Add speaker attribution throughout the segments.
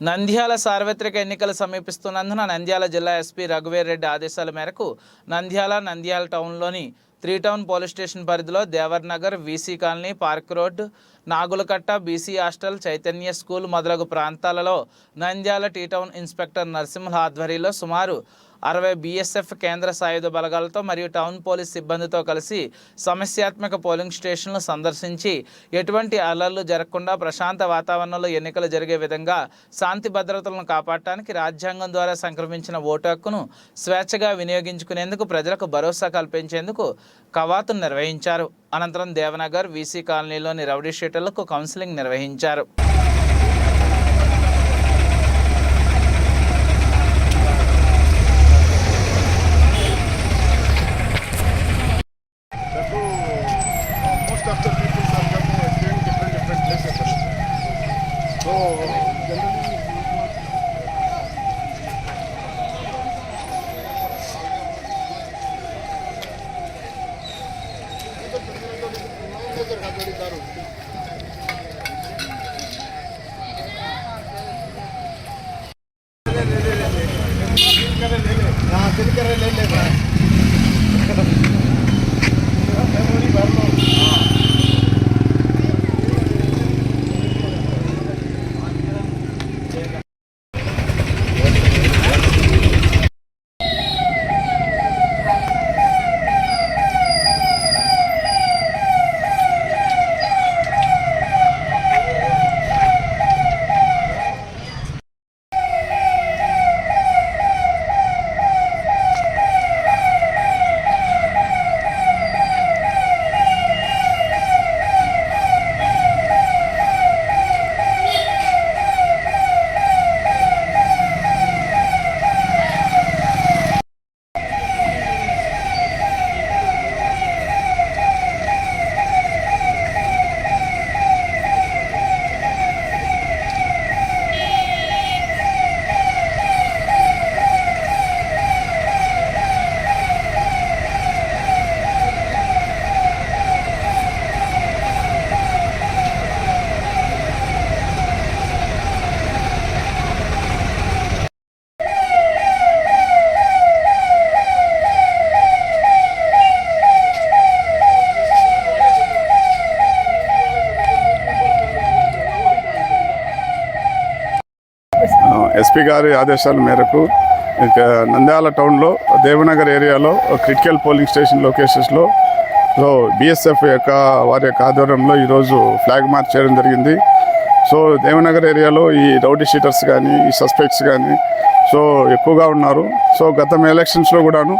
Speaker 1: నంద్యాల సార్వత్రిక ఎన్నికలు సమీపిస్తున్నందున నంద్యాల జిల్లా ఎస్పీ రఘువీర్ రెడ్డి ఆదేశాల మేరకు నంద్యాల నంద్యాల టౌన్లోని త్రీ టౌన్ పోలీస్ స్టేషన్ పరిధిలో Devar Nagar VC colony park road Nagulakatta BC hostel Chaitanya school మొదలగు ప్రాంతాలలో Nandyal T town inspector Narasimha ఆధ్వర్యంలో సుమారు అరవై బీఎస్ఎఫ్ కేంద్ర సాయుధ బలగాలతో మరియు టౌన్ పోలీస్ సిబ్బందితో కలిసి సమస్యాత్మక పోలింగ్ స్టేషన్లు సందర్శించి ఎటువంటి అలర్లు జరగకుండా ప్రశాంత వాతావరణంలో ఎన్నికలు జరిగే విధంగా శాంతి భద్రతలను కాపాడటానికి రాజ్యాంగం ద్వారా సంక్రమించిన ఓటు హక్కును స్వేచ్ఛగా వినియోగించుకునేందుకు ప్రజలకు భరోసా కల్పించేందుకు కవాతును నిర్వహించారు. అనంతరం దేవనగర్ వీసీ కాలనీలోని రౌడీ షీటర్లకు కౌన్సిలింగ్ నిర్వహించారు.
Speaker 2: हाँ दिल करे ले ले भाई ఎస్పీ గారి ఆదేశాల మేరకు ఇక నంద్యాల టౌన్లో దేవనగర్ ఏరియాలో క్రిటికల్ పోలింగ్ స్టేషన్ లొకేషన్స్లో సో బిఎస్ఎఫ్ యొక్క వారి యొక్క ఆధ్వర్యంలో ఈరోజు ఫ్లాగ్ మార్చ్ చేయడం జరిగింది. సో దేవనగర్ ఏరియాలో ఈ రౌడీ షీటర్స్ కానీ ఈ సస్పెక్ట్స్ కానీ సో ఎక్కువగా ఉన్నారు. సో గతం ఎలక్షన్స్లో కూడాను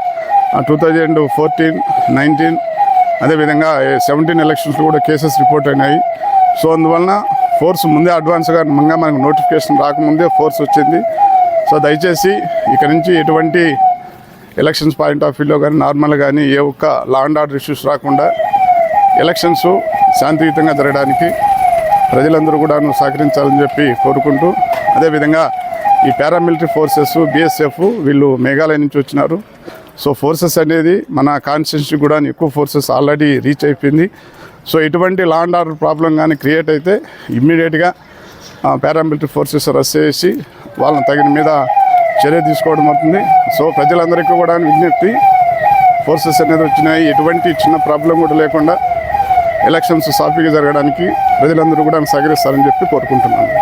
Speaker 2: టూ థౌజండ్ ఫోర్టీన్ నైన్టీన్ అదేవిధంగా సెవెంటీన్ ఎలక్షన్స్లో కూడా కేసెస్ రిపోర్ట్ అయినాయి. సో అందువలన ఫోర్స్ ముందే అడ్వాన్స్గా మంగా మనకు నోటిఫికేషన్ రాకముందే ఫోర్స్ వచ్చింది. సో దయచేసి ఇక్కడ నుంచి ఎటువంటి ఎలక్షన్స్ పాయింట్ ఆఫ్ వ్యూలో కానీ నార్మల్ కానీ ఏ ఒక్క లా అండ్ ఆర్డర్ ఇష్యూస్ రాకుండా ఎలక్షన్స్ శాంతియుతంగా జరగడానికి ప్రజలందరూ కూడా సహకరించాలని చెప్పి కోరుకుంటూ అదేవిధంగా ఈ పారామిలిటరీ ఫోర్సెస్ బిఎస్ఎఫ్ వీళ్ళు మేఘాలయ నుంచి వచ్చినారు. సో ఫోర్సెస్ అనేది మన కాన్స్టిట్యూన్సీ కూడా ఎక్కువ ఫోర్సెస్ ఆల్రెడీ రీచ్ అయిపోయింది. సో ఎటువంటి లా అండ్ ఆర్డర్ ప్రాబ్లం కానీ క్రియేట్ అయితే ఇమ్మీడియట్గా పారామిలిటరీ ఫోర్సెస్ రస్ చేసి వాళ్ళని తగిన మీద చర్య తీసుకోవడం అవుతుంది. సో ప్రజలందరికీ కూడా విజ్ఞప్తి ఫోర్సెస్ అనేది వచ్చినాయి. ఎటువంటి చిన్న ప్రాబ్లం కూడా లేకుండా ఎలక్షన్స్ సాఫీగా జరగడానికి ప్రజలందరూ కూడా సహకరిస్తారని చెప్పి కోరుకుంటున్నాను.